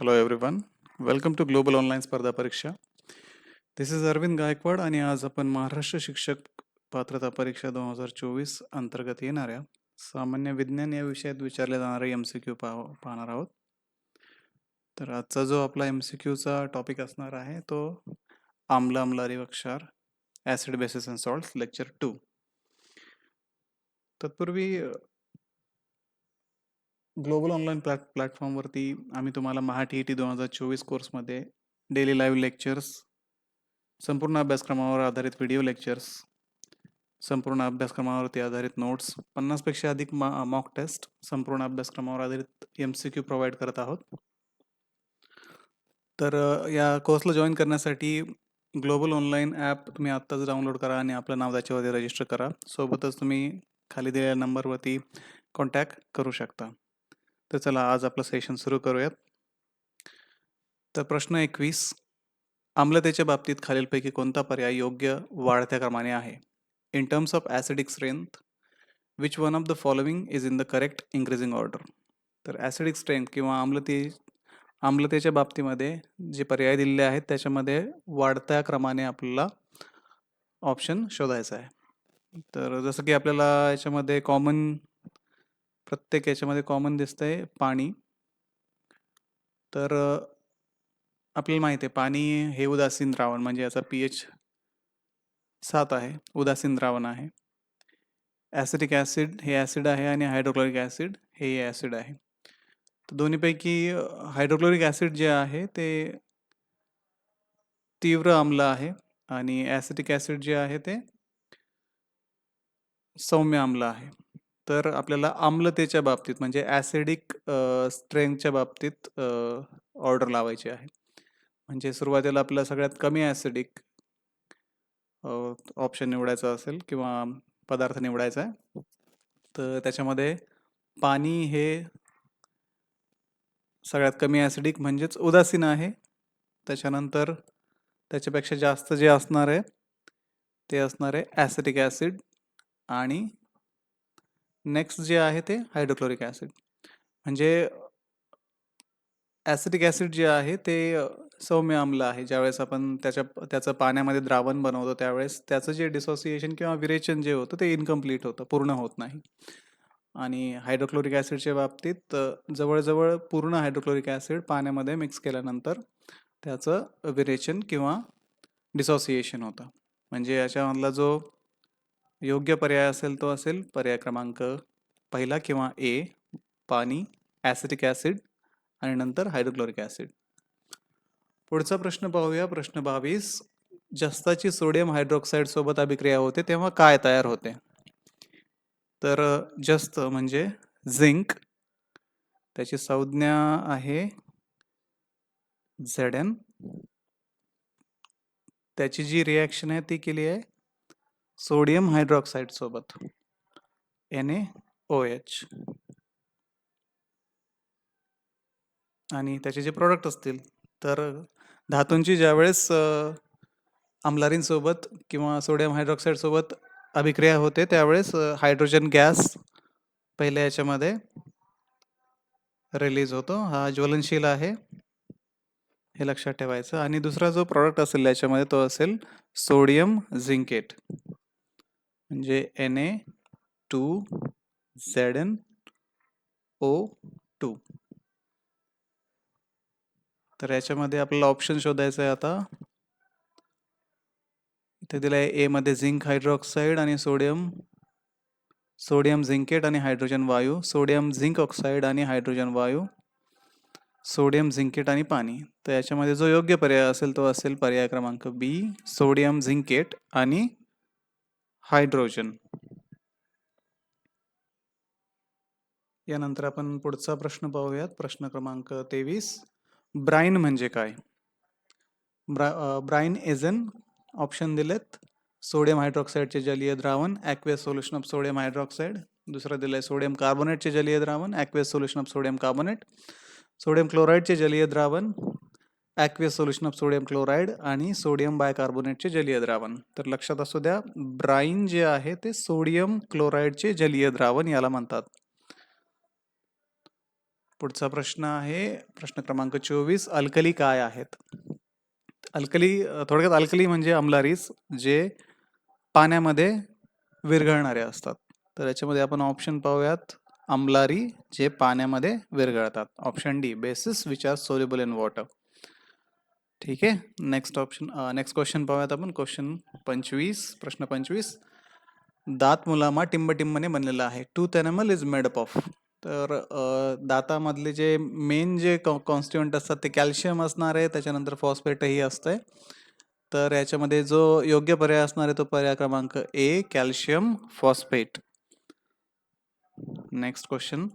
Hello everyone welcome to global online स्पर्धा परीक्षा दिस is Arvind Gaikwad आणि आज आपण महाराष्ट्र शिक्षक पात्रता परीक्षा दोन हजार चोवीस अंतर्गत येणाऱ्या सामान्य विज्ञान या विषयात विचारले जाणारे एम सी क्यू पाह पाहणार आहोत. तर आजचा जो आपला एम सी क्यूचा टॉपिक असणार आहे तो आम्ल आम्लारी वक्षार क्षार acid bases and salt lecture two तत्पूर्वी ग्लोबल ऑनलाईन प्लॅट प्लॅटफॉर्मवरती आम्ही तुम्हाला महा टी ई टी दोन हजार चोवीस कोर्समध्ये डेली लाईव्ह लेक्चर्स संपूर्ण अभ्यासक्रमावर आधारित व्हिडिओ लेक्चर्स संपूर्ण अभ्यासक्रमावरती आधारित नोट्स पन्नासपेक्षा अधिक मा मॉक टेस्ट संपूर्ण अभ्यासक्रमावर आधारित एम सी क्यू प्रोव्हाइड करत आहोत. तर या कोर्सला जॉईन करण्यासाठी ग्लोबल ऑनलाईन ॲप तुम्ही आत्ताच डाउनलोड करा आणि आपलं नाव त्याच्यावरती रजिस्टर करा. सोबतच तुम्ही खाली दिलेल्या नंबरवरती कॉन्टॅक्ट करू शकता. तर चला आज आपलं सेशन सुरू करूयात. तर प्रश्न एकवीस. आम्लतेच्या बाबतीत खालीलपैकी कोणता पर्याय योग्य वाढत्या क्रमाने आहे? In terms of acidic strength which one of the following is in the correct increasing order तर ॲसिडिक स्ट्रेंथ किंवा आम्लते आम्लतेच्या बाबतीमध्ये जे पर्याय दिलेले आहेत त्याच्यामध्ये वाढत्या क्रमाने आपल्याला ऑप्शन शोधायचा आहे. तर जसं की आपल्याला याच्यामध्ये कॉमन प्रत्येक याच्यामध्ये कॉमन दिसतंय पाणी. तर आपल्याला माहिती आहे पाणी हे उदासीन द्रावण म्हणजे याचा पी एच सात आहे उदासीन द्रावण आहे. ॲसिडिक ॲसिड हे ॲसिड आहे आणि हायड्रोक्लोरिक ॲसिड हे ॲसिड आहे. तर दोन्हीपैकी हायड्रोक्लोरिक ॲसिड जे आहे ते तीव्र आम्ल आहे आणि ॲसिडिक ॲसिड जे आहे ते सौम्य आम्ल आहे. तर आपल्याला आम्लतेच्या बाबतीत म्हणजे ॲसिडिक स्ट्रेंथच्या बाबतीत ऑर्डर लावायची आहे. म्हणजे सुरुवातीला आपल्याला सगळ्यात कमी ॲसिडिक ऑप्शन निवडायचा असेल किंवा पदार्थ निवडायचा आहे तर त्याच्यामध्ये पाणी हे सगळ्यात कमी ॲसिडिक म्हणजेच उदासीन आहे. त्याच्यानंतर त्याच्यापेक्षा जास्त जे असणार आहे ते असणार आहे ॲसिडिक ॲसिड आणि नेक्स्ट जे आहे ते हायड्रोक्लोरिक ॲसिड. म्हणजे ॲसिडिक ॲसिड जे आहे ते सौम्य आम्ल आहे. ज्यावेळेस आपण त्याच्या त्याचं पाण्यामध्ये द्रावण बनवतो त्यावेळेस त्याचं जे डिसोसिएशन किंवा विरेचन जे होतं ते इनकम्प्लीट होतं पूर्ण होत नाही. आणि हायड्रोक्लोरिक ॲसिडच्या बाबतीत जवळजवळ पूर्ण हायड्रोक्लोरिक ॲसिड पाण्यामध्ये मिक्स केल्यानंतर त्याचं विरेचन किंवा डिसोसिएशन होतं. म्हणजे याच्यामधला जो योग्य पर्याय असेल तो असेल पर्याय क्रमांक पहिला किंवा ए पाणी ॲसिटिक ॲसिड आणि नंतर हायड्रोक्लोरिक ॲसिड. पुढचा प्रश्न पाहूया. प्रश्न बावीस जस्ताची सोडियम हायड्रोक्साईड सोबत अभिक्रिया होते तेव्हा काय तयार होते? तर जस्त म्हणजे झिंक त्याची संज्ञा आहे झेड एन. त्याची जी रिॲक्शन आहे ती केली आहे सोडियम हायड्रॉक्साईड सोबत. एन ए ओ एच आणि त्याचे जे प्रोडक्ट असतील तर धातूंची ज्यावेळेस अ, आम्लारींसोबत किंवा सोडियम हायड्रॉक्साईडसोबत अभिक्रिया होते त्यावेळेस हायड्रोजन गॅस पहिल्या याच्यामध्ये रिलीज होतो. हा ज्वलनशील आहे हे लक्षात ठेवायचं. आणि दुसरा जो प्रॉडक्ट असेल याच्यामध्ये तो असेल सोडियम झिंकेट. म्हणजे N A two Z N O two. तर याच्यामध्ये आपल्याला ऑप्शन शोधायचं आहे आता. इथे दिलं आहे एमध्ये झिंक हायड्रोक्साईड आणि सोडियम सोडियम झिंकेट आणि हायड्रोजन वायू सोडियम झिंक ऑक्साईड आणि हायड्रोजन वायू सोडियम झिंकेट आणि पाणी. तर याच्यामध्ये जो योग्य पर्याय असेल तो असेल पर्याय क्रमांक बी सोडियम झिंकेट आणि हायड्रोजन. यानंतर आपण पुढचा प्रश्न पाहूयात. प्रश्न क्रमांक तेवीस. ब्राईन म्हणजे काय? ब्रा अ, ब्राईन एजन ऑप्शन दिलेत. सोडियम हायड्रॉक्साईडचे जलीय द्रावण aqueous solution of sodium hydroxide. दुसरं दिलं आहे सोडियम कार्बोनेटचे जलीय द्रावण aqueous solution of sodium carbonate sodium क्लोराईडचे जलीय द्रावण aqueous solution of sodium chloride आणि सोडियम बायकार्बोनेटचे जलीय द्रावण तर लक्षात असू द्या ब्राईन जे आहे ते सोडियम क्लोराईडचे जलीय द्रावण याला म्हणतात. पुढचा प्रश्न आहे प्रश्न क्रमांक चोवीस अल्कली काय आहेत? अल्कली थोडक्यात अल्कली म्हणजे अमलारीस जे पाण्यामध्ये विरघळणारे असतात. तर याच्यामध्ये आपण ऑप्शन पाहूयात अमलारी जे पाण्यामध्ये विरघळतात. Option D bases which are soluble in water ठीक आहे. नेक्स्ट ऑप्शन नेक्स्ट क्वेश्चन पाहूयात आपण. क्वेश्चन पंचवीस प्रश्न पंचवीस. दात मुलामा टिंबटिंबने बनलेला आहे. Tooth enamel is made up of तर दातामधले जे मेन जे कॉन्स्टिट्युंट असतात ते कॅल्शियम असणार आहे. त्याच्यानंतर फॉस्फेटही असतंय. तर याच्यामध्ये जो योग्य पर्याय असणार आहे तो पर्याय क्रमांक A calcium phosphate next question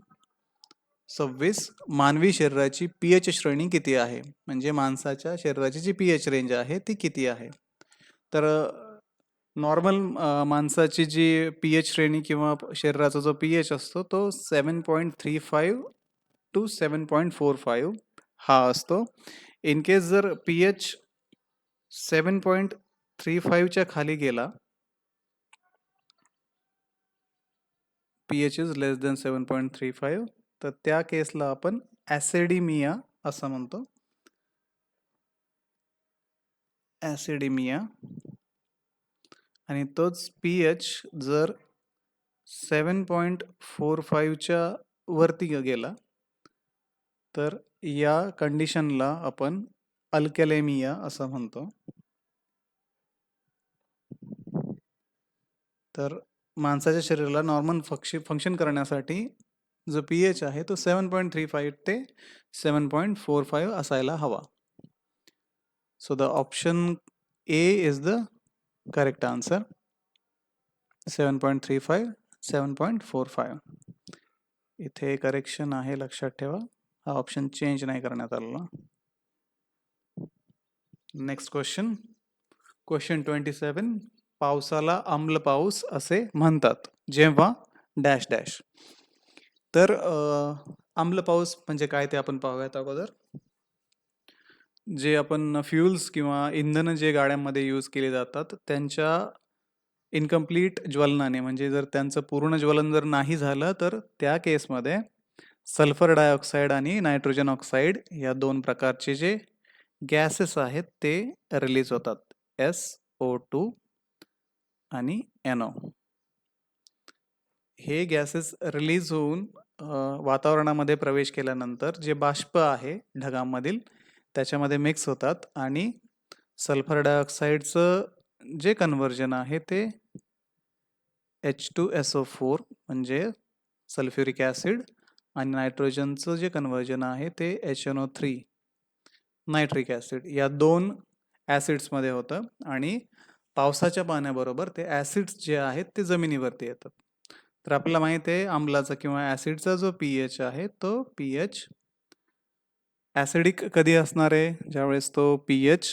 सव्वीस मानवी शरीराची पी एच श्रेणी किती आहे? म्हणजे माणसाच्या शरीराची जी पी एच रेंज आहे ती किती आहे? तर नॉर्मल माणसाची जी पी एच श्रेणी किंवा शरीराचा जो पी एच असतो तो seven point three five to seven point four five हा असतो. इन केस जर P H seven point three फाईव्हच्या खाली गेला P H is less than seven point three five तर त्या केसला आपण ॲसिडिमिया असं म्हणतो. ॲसिडिमिया. आणि तोच पी एच जर सेवन पॉईंट फोर फाईव्हच्या वरती गेला तर या कंडिशनला आपण अल्कॅलेमिया असं म्हणतो. तर माणसाच्या शरीराला नॉर्मल फक्ष फंक्शन करण्यासाठी जो पी एच आहे तो सेवन पॉईंट थ्री फाईव्ह ते सेवन पॉईंट फोर फाईव्ह असायला हवा. So the option A is the correct answer seven point three five seven point four five इथे करेक्शन आहे लक्षात ठेवा. हा ऑप्शन चेंज नाही करण्यात आलेला. Next question question twenty seven पावसाला आम्ल पाऊस असे म्हणतात. जेव्हा डॅश डॅश तर आम्ल पाऊस म्हणजे काय ते आपण पाहूयात अगोदर. जे आपण फ्युल्स किंवा इंधन जे गाड्यांमध्ये यूज केले जातात त्यांच्या इनकम्प्लीट ज्वलनाने म्हणजे जर त्यांचं पूर्ण ज्वलन जर नाही झालं तर त्या केसमध्ये सल्फर डायऑक्साईड आणि नायट्रोजन ऑक्साईड या दोन प्रकारचे जे गॅसेस आहेत ते रिलीज होतात. एस ओ टू आणि एन हे गॅसेस रिलीज होऊन अ, वातावरणामध्ये प्रवेश केल्यानंतर जे बाष्प आहे ढगांमधील त्याच्यामध्ये मिक्स होतात आणि सल्फर डायऑक्साईडचं जे कन्व्हर्जन आहे ते H two S O four म्हणजे सल्फ्युरिक ॲसिड आणि नायट्रोजनचं जे कन्व्हर्जन आहे ते H N O three nitric acid या दोन ॲसिड्समध्ये होतं आणि पावसाच्या पाण्याबरोबर ते ॲसिड्स जे आहेत ते जमिनीवरती येतात. तर आपल्याला माहिती आहे आम्लाचा किंवा ॲसिडचा जो पी एच आहे तो पी एच ॲसिडिक कधी असणार आहे? ज्यावेळेस तो पी एच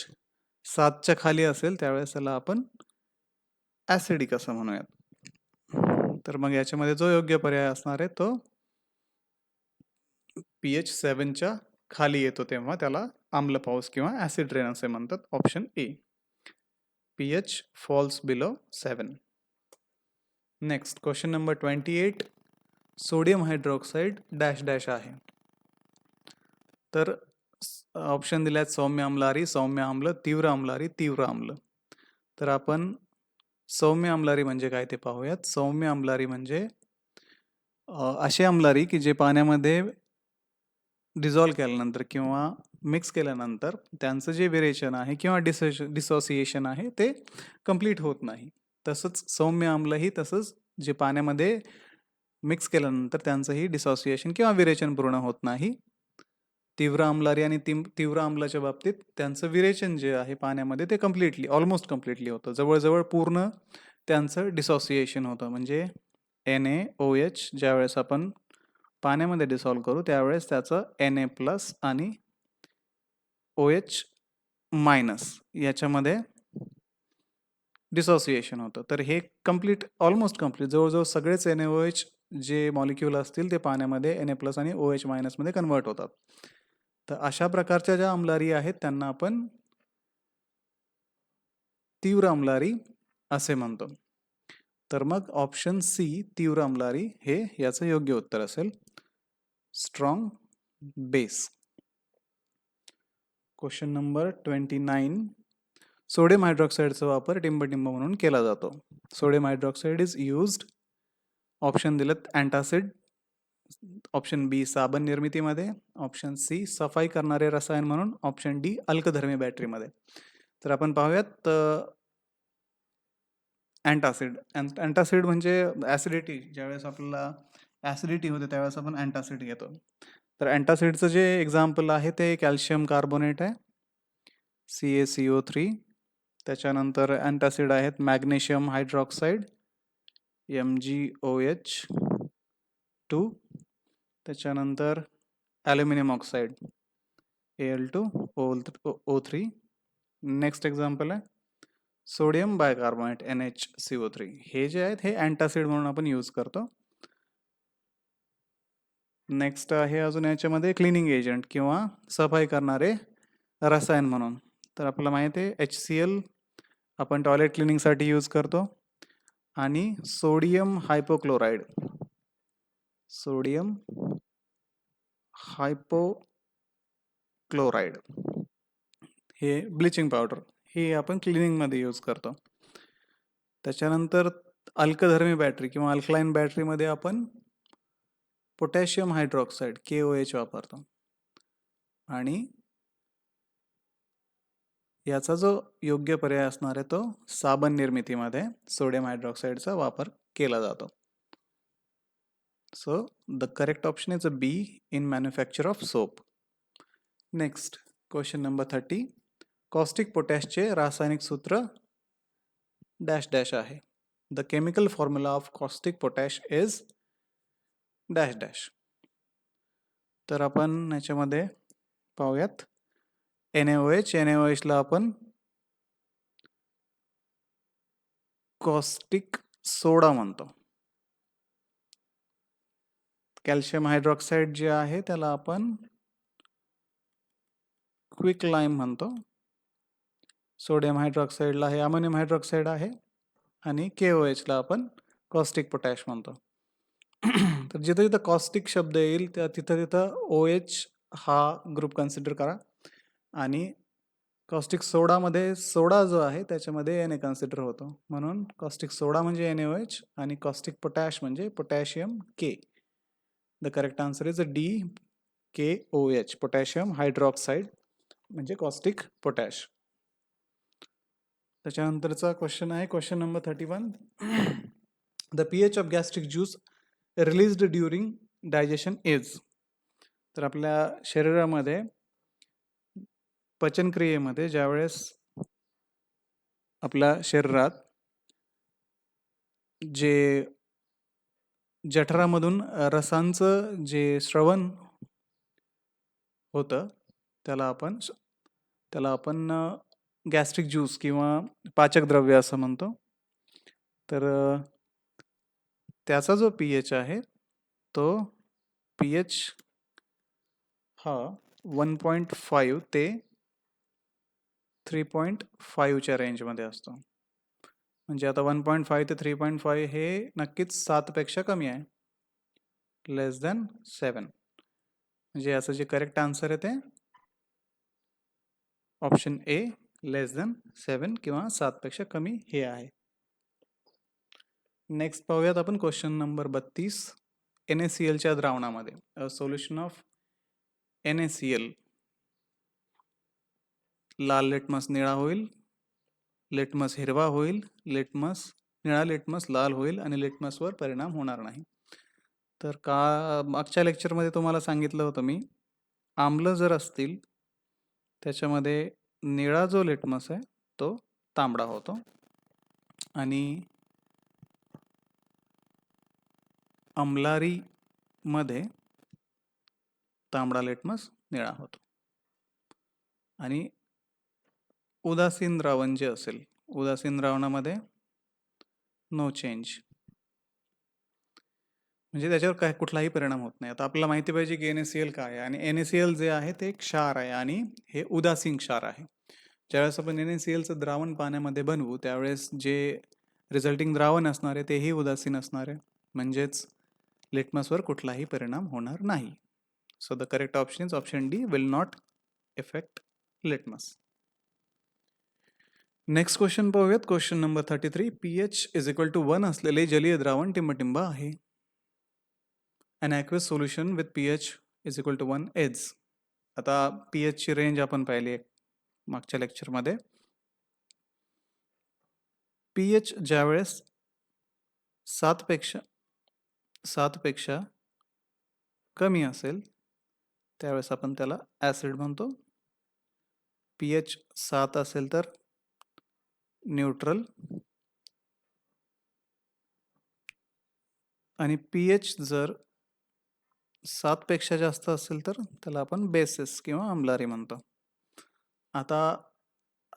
सातच्या खाली असेल त्यावेळेस त्याला आपण ॲसिडिक असं म्हणूयात. तर मग याच्यामध्ये जो योग्य पर्याय असणार आहे तो पी एच सेवनच्या खाली येतो तेव्हा त्याला आम्ल पाऊस किंवा ॲसिड रेन असे म्हणतात option A. P H falls below seven next question number twenty eight sodium hydroxide dash dash आहे. तर ऑप्शन दिल्यात सौम्य आमलारी सौम्य आम्ल तीव्र आमलारी तीव्र आम्ल. तर आपण सौम्य आमलारी म्हणजे काय ते पाहूयात. सौम्य आमलारी म्हणजे असे आमलारी की जे पाण्यामध्ये डिझॉल्व केल्यानंतर किंवा मिक्स केल्यानंतर त्यांचं जे व्हेरिएशन आहे किंवा डिसोश डिसोसिएशन आहे ते कंप्लीट होत नाही. तसंच सौम्य आम्लही तसंच जे पाण्यामध्ये मिक्स केल्यानंतर त्यांचंही डिसोसिएशन किंवा विरेचन पूर्ण होत नाही. तीव्र आम्लारी आणि तीम तीव्र आम्लाच्या बाबतीत त्यांचं विरेचन जे आहे पाण्यामध्ये ते कम्प्लिटली ऑलमोस्ट कम्प्लिटली होतं. जवळजवळ पूर्ण त्यांचं डिसोसिएशन होतं. म्हणजे एन ए ओ एच ज्यावेळेस आपण पाण्यामध्ये डिसॉल्व करू त्यावेळेस त्याचं एन ए प्लस आणि ओ एच मायनस याच्यामध्ये डिसोसिएशन होतं. तर हे कंप्लीट ऑलमोस्ट कंप्लीट जवळजवळ सगळेच एन ओ एच जे मॉलिक्यूल असतील ते पाण्यामध्ये एन ए प्लस आणि ओ एच मायनसमध्ये कन्वर्ट होतात. तर अशा प्रकारच्या ज्या अंमलारी आहेत त्यांना आपण तीव्र अमलारी असे म्हणतो. तर मग ऑप्शन सी तीव्र अंमलारी हे याचं योग्य उत्तर असेल. Strong base question number twenty nine sodium हायड्रॉक्साईडचा वापर टिंबटिंब म्हणून केला जातो. Sodium hydroxide is used option दिलेत अँटासिड ऑप्शन बी साबण निर्मितीमध्ये ऑप्शन सी सफाई करणारे रसायन म्हणून ऑप्शन डी अल्कधर्मी बॅटरीमध्ये. तर आपण पाहूयात अँटासिड अँटासिड म्हणजे ॲसिडिटी ज्यावेळेस आपल्याला ॲसिडिटी होते त्यावेळेस आपण अँटासिड घेतो. तर अँटासिडचं जे एक्झाम्पल आहे ते कॅल्शियम कार्बोनेट आहे. C A C O three त्याच्यानंतर अँटासिड आहेत magnesium hydroxide M G O H two त्याच्यानंतर aluminium oxide A L two O O three. Next example आहे sodium bicarbonate N H C O three. हे जे आहेत हे antacid म्हणून आपण यूज करतो. नेक्स्ट आहे अजून याच्यामध्ये क्लिनिंग एजंट किंवा सफाई करणारे रसायन म्हणून. तर आपल्याला माहिती आहे एच सी एल आपण टॉयलेट क्लिनिंगसाठी यूज करतो आणि सोडियम हायपोक्लोराईड सोडियम हायपोक्लोराईड हे ब्लिचिंग पावडर हे आपण क्लिनिंगमध्ये यूज करतो. त्याच्यानंतर अल्कधर्मी बॅटरी किंवा अल्कलाईन बॅटरीमध्ये आपण potassium hydroxide K O H वापरतो. आणि याचा जो योग्य पर्याय असणार आहे तो साबण निर्मितीमध्ये सोडियम हायड्रॉक्साईडचा वापर केला जातो. So the correct option is A B in manufacture of soap next question number thirty caustic पोटॅशचे रासायनिक सूत्र डॅश डॅश आहे. The chemical formula of caustic potash is dash dash तर आपण याच्यामध्ये पाहूयात. N O H N O एचला आपण caustic सोडा म्हणतो. Calcium hydroxide जे आहे त्याला आपण क्विक लाईम म्हणतो. सोडियम हायड्रॉक्साईडला हे अमोनियम हायड्रॉक्साईड आहे आणि के ओ एचला आपण कॉस्टिक पोटॅश म्हणतो. तर जिथं जिथं कॉस्टिक शब्द येईल त्या तिथं तिथं ओ एच हा ग्रुप कन्सिडर करा. आणि कॉस्टिक सोडामध्ये सोडा जो आहे त्याच्यामध्ये एन ए कन्सिडर होतो. म्हणून कॉस्टिक सोडा म्हणजे एन ओ एच आणि कॉस्टिक पोटॅश म्हणजे potassium K the correct answer is A D K O H potassium hydroxide म्हणजे कॉस्टिक पोटॅश त्याच्यानंतरचा क्वेश्चन आहे question number thirty one the P H of gastric juice released during digestion is तर आपल्या शरीरामध्ये पचनक्रियेमध्ये ज्यावेळेस आपल्या शरीरात जे जठरामधून रसांचं जे श्रवण होतं त्याला आपण त्याला आपण गॅस्ट्रिक ज्यूस किंवा पाचक द्रव्य असं म्हणतो. तर त्याचा जो पी एच आहे तो पी एच हा वन पॉईंट फाईव्ह ते थ्री पॉईंट फाईव्हच्या रेंजमध्ये असतो. म्हणजे आता वन पॉईंट फाईव्ह ते थ्री पॉईंट फाईव्ह हे नक्कीच सातपेक्षा कमी आहे. लेस दॅन सेवन म्हणजे याचं जे करेक्ट आन्सर आहे ते option A less than seven किंवा सातपेक्षा कमी हे आहे. नेक्स्ट पाहूयात आपण क्वेश्चन नंबर बत्तीस एन एस सी एलच्या द्रावणामध्ये. Solution of N S C L लाल लेटमस निळा होईल लेटमस हिरवा होईल लेटमस निळा लेटमस लाल होईल आणि लेटमसवर परिणाम होणार नाही. तर का मागच्या लेक्चरमध्ये तुम्हाला सांगितलं होतं मी आम्लं जर असतील त्याच्यामध्ये निळा जो लेटमस आहे तो तांबडा होतो. आणि अंमलारीमध्ये तांबडा लेटमस निळा होतो. आणि उदासीन द्रावण जे असेल उदासीन द्रावणामध्ये नो चेंज म्हणजे त्याच्यावर काय कुठलाही परिणाम होत नाही. आता आपल्याला माहिती पाहिजे की एन एस सी एल काय आहे. आणि N S C L J आहे ते क्षार आहे आणि हे उदासीन क्षार आहे. ज्यावेळेस आपण एन एस सी एलचं द्रावण पाण्यामध्ये बनवू त्यावेळेस जे रिझल्टिंग द्रावण असणार आहे तेही उदासीन असणार आहे. म्हणजेच लिटमसवर कुठलाही परिणाम होणार नाही. So the correct option is option D will not affect litmus next question पाहूयात. Question number thirty three P H is equal to one असलेले जलीय द्रावण टिंबटिंब आहे. An aqueous solution with P H is equal to one age आता P एचची range आपण पाहिली आहे मागच्या लेक्चरमध्ये पी एच ज्यावेळेस सातपेक्षा सातपेक्षा कमी असेल त्यावेळेस आपण त्याला ॲसिड म्हणतो. पी एच सात असेल तर न्यूट्रल आणि पी एच जर सातपेक्षा जास्त असेल तर त्याला आपण बेसिस किंवा आमलारी म्हणतो. आता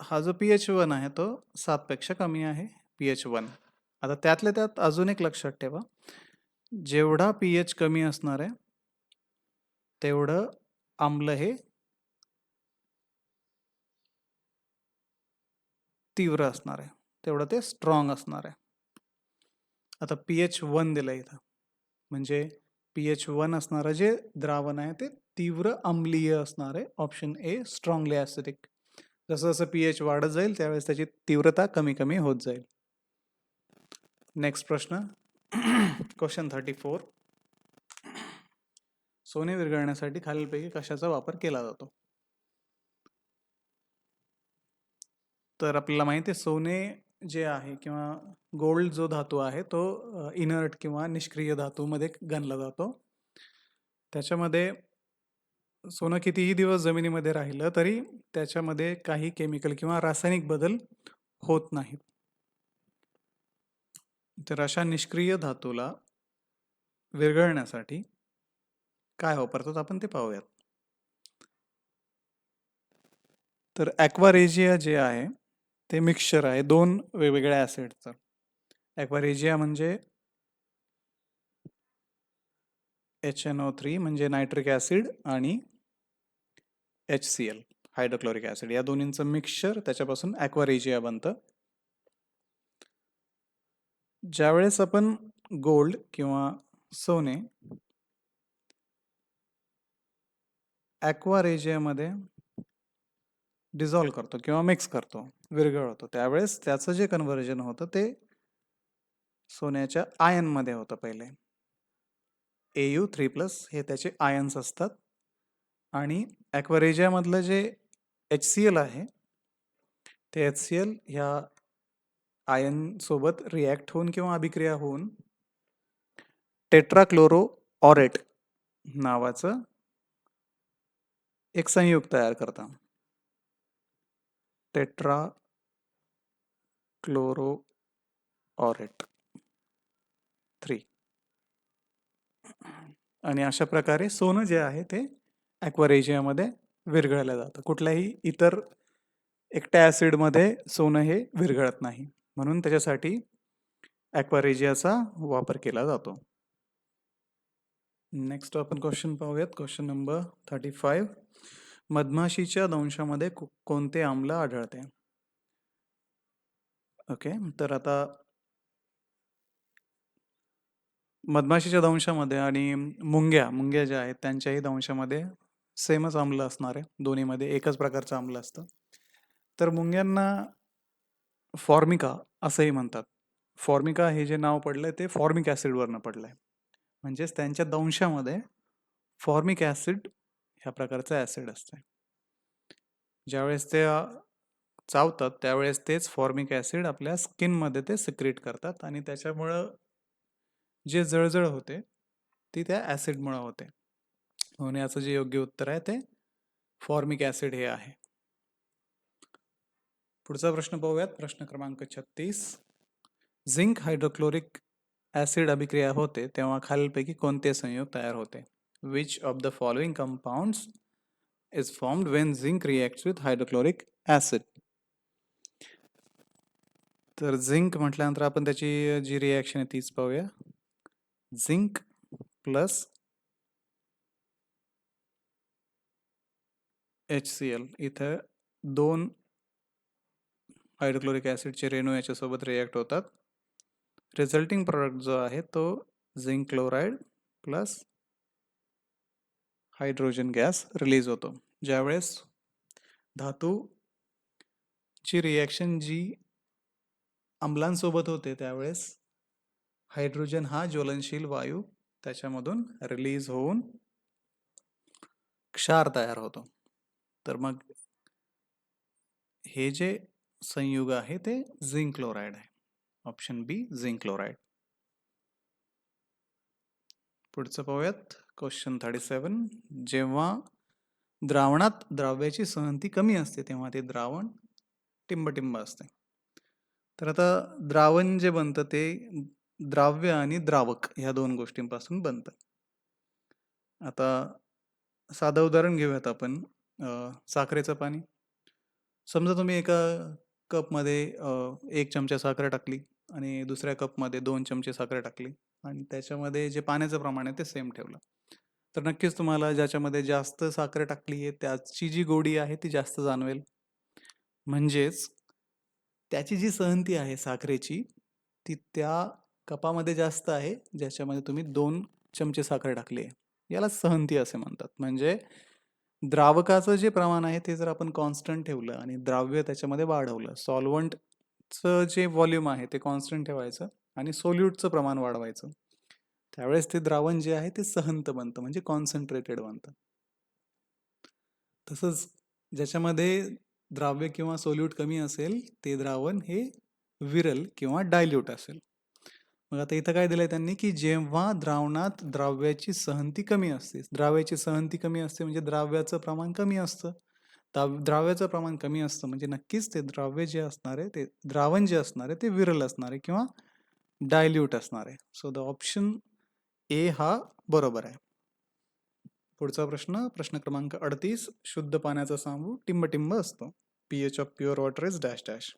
हा जो पी एच वन आहे तो सातपेक्षा कमी आहे पी एच वन. आता त्यातल्या त्यात अजून एक लक्षात ठेवा. जेवढा पी एच कमी असणार आहे तेवढं आम्ल हे तीव्र असणार आहे. तेवढं ते स्ट्रॉंग असणार आहे. आता पी एच वन दिलं इथं. म्हणजे पी एच वन असणारं जे द्रावण आहे ते तीव्र अम्लीय असणार आहे. ऑप्शन ए स्ट्रॉंगली ॲसिडिक जसं जसं पी एच वाढत जाईल त्यावेळेस त्याची तीव्रता कमी कमी होत जाईल. नेक्स्ट प्रश्न. क्वेश्चन थर्टी फोर सोने विरघळण्यासाठी खालीलपैकी कशाचा वापर केला जातो? तर आपल्याला माहिती आहे सोने जे आहे किंवा गोल्ड जो धातू आहे तो इनर्ट किंवा निष्क्रिय धातूमध्ये गणला जातो. त्याच्यामध्ये सोनं कितीही दिवस जमिनीमध्ये राहिलं तरी त्याच्यामध्ये काही केमिकल किंवा रासायनिक बदल होत नाहीत. तर अशा निष्क्रिय धातूला विरघळण्यासाठी काय वापरतात आपण ते पाहूयात. तर ॲक्वारेजिया जे आहे ते मिक्सचर आहे. दोन वेगवेगळ्या ॲसिडचं ॲक्वारेजिया म्हणजे एच एन ओ थ्री म्हणजे नायट्रिक ॲसिड आणि H C L hydrochloric acid या दोन्हींचं मिक्सचर त्याच्यापासून ॲक्वारेजिया बनतं. ज्यावेळेस आपण गोल्ड किंवा सोने ॲक्वारेजियामध्ये डिझॉल्व करतो किंवा मिक्स करतो विरघळवतो त्यावेळेस त्याचं जे कन्व्हर्जन होतं ते सोन्याच्या आयनमध्ये होतं पहिले. ए यू थ्री प्लस हे त्याचे आयन्स असतात. आणि ॲक्वरेजियामधलं जे एच सी एल आहे ते एच सी एल ह्या आयनसोबत रिॲक्ट होऊन किंवा अभिक्रिया होऊन टेट्राक्लोरो ऑरेट नावाचं एक संयुग तयार करतात टेट्रा क्लोरो ऑरेट थ्री. आणि अशा प्रकारे सोनं जे आहे ते ॲक्वरेजियामध्ये विरघळलं जातं. कुठल्याही इतर एकट्या ॲसिडमध्ये सोनं हे विरघळत नाही. म्हणून त्याच्यासाठी ॲक्वारेजियाचा वापर केला जातो. नेक्स्ट आपण क्वेश्चन पाहूयात. Question number thirty five. मधमाशीच्या दंशामध्ये कोणते आम्ल आढळते? ओके तर आता मधमाशीच्या दंशामध्ये आणि मुंग्या मुंग्या ज्या आहेत त्यांच्याही दंशामध्ये सेमच आम्ल असणार. आहे दोन्हीमध्ये एकच प्रकारचं आम्ल असतं. तर मुंग्यांना फॉर्मिका असंही म्हणतात. फॉर्मिका हे जे नाव पडलंय ते फॉर्मिक ॲसिडवरनं पडलंय. म्हणजेच त्यांच्या दंशामध्ये फॉर्मिक ॲसिड ह्या प्रकारचं ॲसिड असतं ज्यावेळेस ते चावतात त्यावेळेस तेच फॉर्मिक ॲसिड आपल्या स्किनमध्ये ते सिक्रेट करतात आणि त्याच्यामुळं जे जळजळ होते ती त्या ॲसिडमुळं होते. म्हणून याचं जे योग्य उत्तर आहे ते फॉर्मिक ॲसिड हे आहे. पुढचा प्रश्न पाहूयात. प्रश्न क्रमांक छत्तीस. झिंक हायड्रोक्लोरिक ॲसिड अभिक्रिया होते तेव्हा खालीलपैकी कोणते संयोग तयार होते? Which of the following compounds is formed when zinc reacts with hydrochloric acid तर झिंक म्हटल्यानंतर आपण त्याची जी रिॲक्शन आहे तीच पाहूया. Zinc plus H C L इथं दोन हायड्रोक्लोरिक ॲसिडचे रेणू याच्यासोबत रिॲक्ट होतात. रिझल्टिंग प्रोडक्ट जो आहे तो zinc chloride plus hydrogen gas release होतो. ज्यावेळेस धातू ची रिॲक्शन जी अम्लांसोबत होते त्यावेळेस हायड्रोजन हा ज्वलनशील वायू त्याच्यामधून रिलीज होऊन क्षार तयार होतो. तर मग हे जे संयुग आहे ते झिंक क्लोराईड आहे. Option B zinc chloride. पुढचं पाहूयात. क्वेश्चन थर्टी सेवन जेव्हा द्रावणात द्राव्याची सहनती कमी असते तेव्हा ते द्रावण टिंबटिंब असते. तर आता द्रावण जे बनतं ते द्राव्य आणि द्रावक ह्या दोन गोष्टींपासून बनतं. आता साधं उदाहरण घेऊयात आपण साखरेचं पाणी. समजा तुम्ही एका कपमध्ये एक चमचा साखर टाकली आणि दुसऱ्या कपमध्ये दोन चमचे साखर टाकली आणि त्याच्यामध्ये जे पाण्याचं प्रमाण आहे ते सेम ठेवलं. तर नक्कीच तुम्हाला ज्याच्यामध्ये जास्त साखर टाकली आहे त्याची जी गोडी आहे ती जास्त जाणवेल. म्हणजेच त्याची जी सहनती आहे साखरेची ती त्या कपामध्ये जास्त आहे ज्याच्यामध्ये तुम्ही दोन चमचे साखर टाकली आहे. याला सहनती असे म्हणतात. म्हणजे द्रावकाचं जे प्रमाण आहे ते जर आपण कॉन्स्टंट ठेवलं आणि द्राव्य त्याच्यामध्ये वाढवलं सॉल्वंटचं जे व्हॉल्यूम आहे ते कॉन्स्टंट ठेवायचं आणि सोल्यूटचं प्रमाण वाढवायचं. त्यावेळेस ते द्रावण जे आहे ते सहंत बनतं म्हणजे कॉन्सन्ट्रेटेड बनतं. तसंच ज्याच्यामध्ये द्राव्य किंवा सोल्यूट कमी असेल ते द्रावण हे विरल किंवा डायल्यूट असेल. मग आता इथं काय दिलंय त्यांनी की जेव्हा द्रावणात द्राव्याची सहनती कमी असते द्राव्याची सहंती कमी असते म्हणजे द्राव्याचं प्रमाण कमी असतं. द्राव्याचं प्रमाण कमी असतं म्हणजे नक्कीच ते द्राव्य जे असणार आहे ते द्रावण जे असणार आहे ते विरल असणार आहे किंवा डायल्यूट असणार. आहे सो द ऑप्शन ए हा बरोबर आहे. पुढचा प्रश्न प्रश्न क्रमांक अडतीस शुद्ध पाण्याचा सामू टिंबटिंब असतो. P H of pure water is dash dash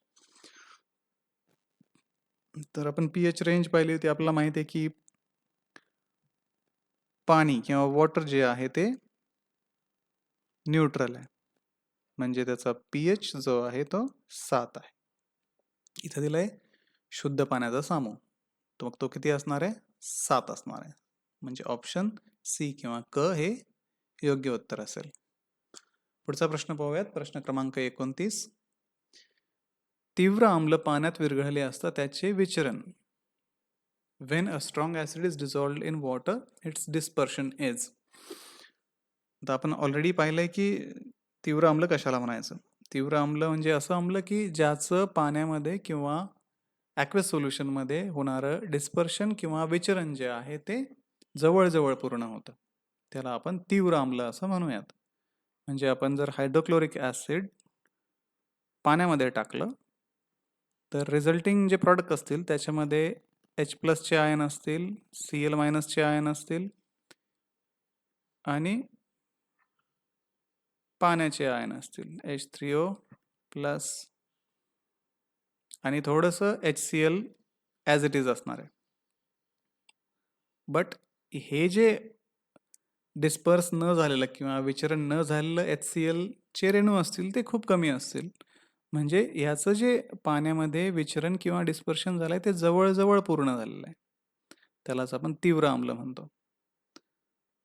तर आपण पीएच रेंज पाहिली होती. आपल्याला माहिती आहे की पाणी किंवा वॉटर जे आहे ते न्यूट्रल आहे. म्हणजे त्याचा पीएच जो आहे तो सात आहे. इथं दिलंय शुद्ध पाण्याचा सामू. तर मग तो किती असणार आहे? सात असणार आहे. म्हणजे ऑप्शन सी किंवा क हे योग्य उत्तर असेल. पुढचा प्रश्न पाहूयात. प्रश्न क्रमांक एकोणतीस. तीव्र आम्ल पाण्यात विरघळले असता त्याचे विचरण. When a strong acid is dissolved in water its dispersion is आता आपण ऑलरेडी पाहिलंय की तीव्र आम्ल कशाला म्हणायचं? तीव्र आम्ल म्हणजे असं आम्ल की ज्याचं पाण्यामध्ये किंवा ॲक्वेस सोल्युशनमध्ये होणारं डिस्पर्शन किंवा विचरण जे आहे ते जवळजवळ पूर्ण होतं. त्याला आपण तीव्र आम्ल असं म्हणूयात. म्हणजे आपण जर हायड्रोक्लोरिक ॲसिड पाण्यामध्ये टाकलं तर रिझल्टिंग जे प्रॉडक्ट असतील त्याच्यामध्ये एच प्लसचे आयन असतील सी एल मायनसचे आयन असतील आणि पाण्याचे आयन असतील. एच थ्री ओ प्लस आणि थोडंसं H C L as it is असणार आहे. बट हे जे डिस्पर्स न झालेलं किंवा विचरण न झालेलं एच सी एलचे रेणू असतील ते खूप कमी असतील. म्हणजे ह्याचं जे पाण्यामध्ये विचरण किंवा डिस्पर्शन झालं आहे ते जवळजवळ पूर्ण झालेलं आहे. त्यालाच आपण तीव्र आम्ल म्हणतो.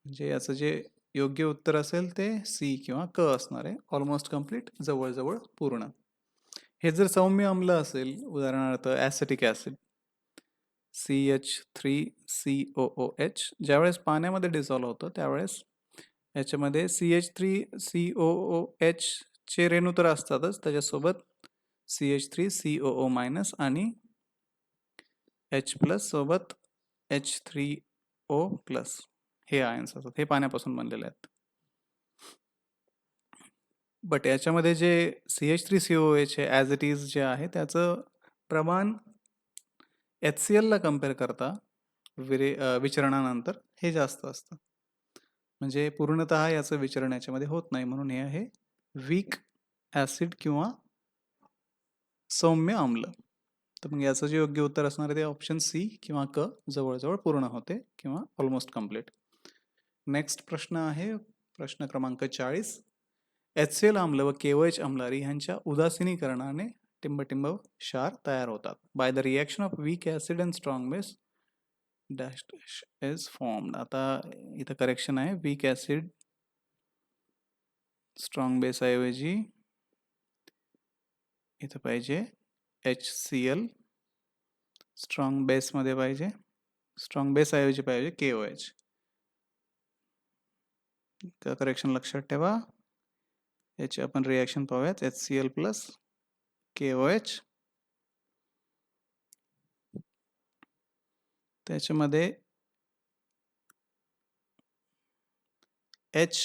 म्हणजे याचं जे योग्य उत्तर असेल ते सी किंवा क असणार आहे. ऑलमोस्ट कंप्लीट जवळजवळ पूर्ण. हे जर सौम्य आम्ल असेल उदाहरणार्थ acetic acid C H three C O O H ज्यावेळेस पाण्यामध्ये डिझॉल्व होतं त्यावेळेस याच्यामध्ये C H three C O O H चे रेणू तर असतातच त्याच्यासोबत C H three C O O minus आणि एच प्लस सोबत एच थ्री ओ प्लस हे आयन्स असतात हे पाण्यापासून बनलेले आहेत. बट याच्यामध्ये जे C H three C O H as it is जे आहे त्याचं प्रमाण एच सी एलला कंपेअर करता विरे अ, विचरणानंतर हे जास्त असतं. म्हणजे पूर्णतः याचं विचरण याच्यामध्ये होत नाही म्हणून हे आहे वीक ॲसिड किंवा सौम्य आम्ल तर मग याचं जे योग्य उत्तर असणार आहे ते ऑप्शन सी किंवा क जवळजवळ पूर्ण होते किंवा ऑलमोस्ट कंप्लीट नेक्स्ट प्रश्न आहे प्रश्न क्रमांक चाळीस. एच सी एल आम्ल व केवएच आम्लारी ह्यांच्या उदासीनीकरणाने टिंबटिंब क्षार तयार होतात. By the reaction of weak acid and strong base dash dash is formed आता इथं करेक्शन आहे. वीक ॲसिड स्ट्रॉंग बेसऐवजी इथं पाहिजे एच सी एल स्ट्रॉंग बेसमध्ये पाहिजे स्ट्रॉंग बेसऐवजी पाहिजे के ओ एच. करेक्शन लक्षात ठेवा. याची आपण रिॲक्शन पाहूयात. H C L plus K O H त्याच्यामध्ये एच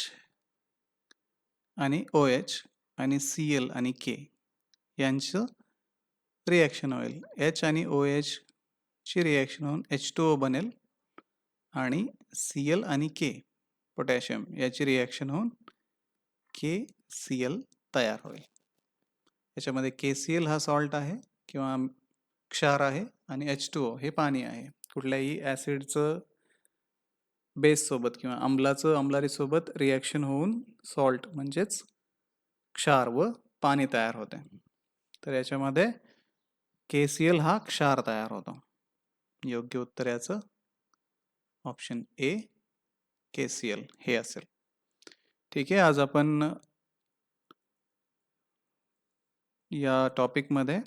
आणि ओ एच आणि सी एल आणि के यांचं रिॲक्शन होईल. एच आणि ओ एच ची रिॲक्शन होऊन एच टू ओ बनेल आणि सी एल आणि के पोटॅशियम याची रिॲक्शन होऊन के सी एल तयार होईल. याच्यामध्ये के सी एल हा सॉल्ट आहे किंवा क्षार आहे आणि एच टू ओ हे पाणी आहे. कुठल्याही ॲसिडचं बेससोबत किंवा आम्लाचं आम्लारीसोबत रिॲक्शन होऊन सॉल्ट म्हणजेच क्षार व पाणी तयार होते. तर याच्यामध्ये के सी एल हा क्षार तयार होतो. योग्य उत्तर याचं option A K C L हे असेल. ठीक आहे. आज आपण या टॉपिकमध्ये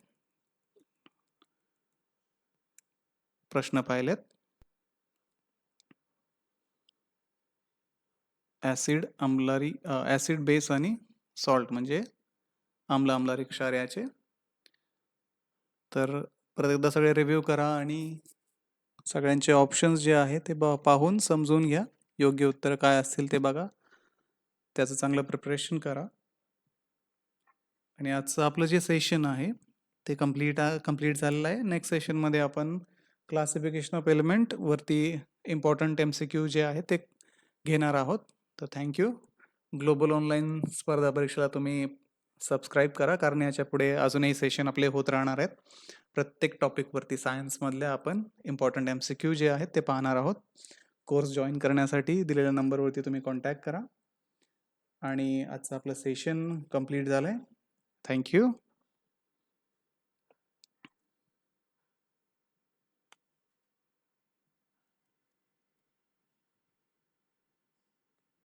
प्रश्न पाहिलेत. ॲसिड आमलारी ॲसिड बेस आणि सॉल्ट म्हणजे आमला आमलारी क्षार याचे तर परत एकदा सगळे रिव्ह्यू करा आणि सगळ्यांचे ऑप्शन्स जे आहे ते ब पाहून समजून घ्या. योग्य उत्तर काय असतील ते बघा. त्याचं चांगलं प्रिपरेशन करा. आणि आजचं आपलं जे सेशन आहे ते कंप्लीट कंप्लीट झालेलं आहे. नेक्स्ट सेशनमध्ये आपण क्लासिफिकेशन ऑफ एलिमेंट वरती इम्पॉर्टंट एम सी क्यू जे आहे ते घेणार आहोत. तर थँक्यू ग्लोबल ऑनलाईन स्पर्धा परीक्षेला तुम्ही सबस्क्राईब करा कारण याच्यापुढे अजूनही सेशन आपले होत राहणार आहेत. प्रत्येक टॉपिकवरती सायन्समधल्या आपण इम्पॉर्टंट एम सी क्यू जे आहेत ते पाहणार आहोत. कोर्स जॉईन करण्यासाठी दिलेल्या नंबरवरती तुम्ही कॉन्टॅक्ट करा. आणि आजचं आपलं सेशन कंप्लीट झालं आहे थँक्यू